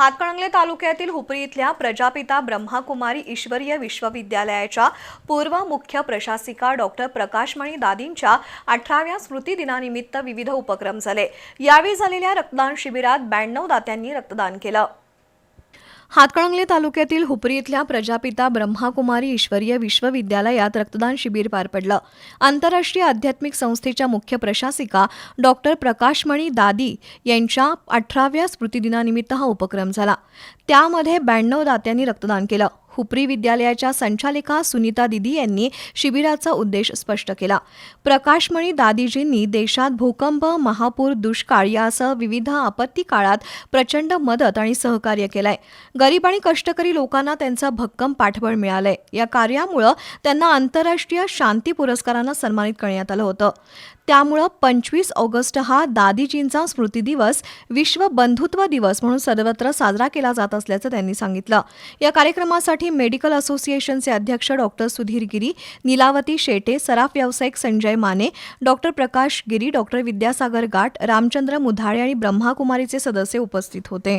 हातकणंगले तालुक्यातील हुपरी इथल्या प्रजापिता ब्रह्माकुमारी ईश्वरीय विश्वविद्यालयाच्या पूर्व मुख्य प्रशासिका डॉक्टर प्रकाशमणी दादींच्या अठराव्या स्मृती दिनानिमित्त विविध उपक्रम झाले. यावेळी झालेल्या रक्तदान शिबिरात ब्याण्णव दात्यांनी रक्तदान केलं. हातकणंगले तालुक्यातील हुपरी इथल्या प्रजापिता ब्रह्माकुमारी ईश्वरीय विश्वविद्यालयात रक्तदान शिबिर पार पडलं. आंतरराष्ट्रीय आध्यात्मिक संस्थेच्या मुख्य प्रशासिका डॉक्टर प्रकाशमणी दादी यांच्या अठराव्या स्मृतिदिनानिमित्त हा उपक्रम झाला. त्यामध्ये ब्याण्णव दात्यांनी रक्तदान केलं. हुपरी विद्यालयाच्या संचालिका सुनीता दिदी यांनी शिबिराचा उद्देश स्पष्ट केला. प्रकाशमणी दादीजींनी देशात भूकंप महापूर दुष्काळ यासह विविध आपत्ती काळात प्रचंड मदत आणि सहकार्य केलंय. गरीब आणि कष्टकरी लोकांना त्यांचं भक्कम पाठबळ मिळालंय. या कार्यामुळं त्यांना आंतरराष्ट्रीय शांती पुरस्कारानं सन्मानित करण्यात आलं होतं. त्यामुळं पंचवीस ऑगस्ट हा दादीजींचा स्मृती दिवस विश्व बंधुत्व दिवस म्हणून सर्वत्र साजरा केला जात असल्याचं त्यांनी सांगितलं. या कार्यक्रमासाठी मेडिकल असोसिएशनचे अध्यक्ष डॉक्टर सुधीर गिरी नीलावती शेटे सराफ व्यावसायिक संजय माने डॉक्टर प्रकाश गिरी डॉक्टर विद्यासागर गाठ रामचंद्र मुधाळे आणि ब्रह्माकुमारीचे सदस्य उपस्थित होते.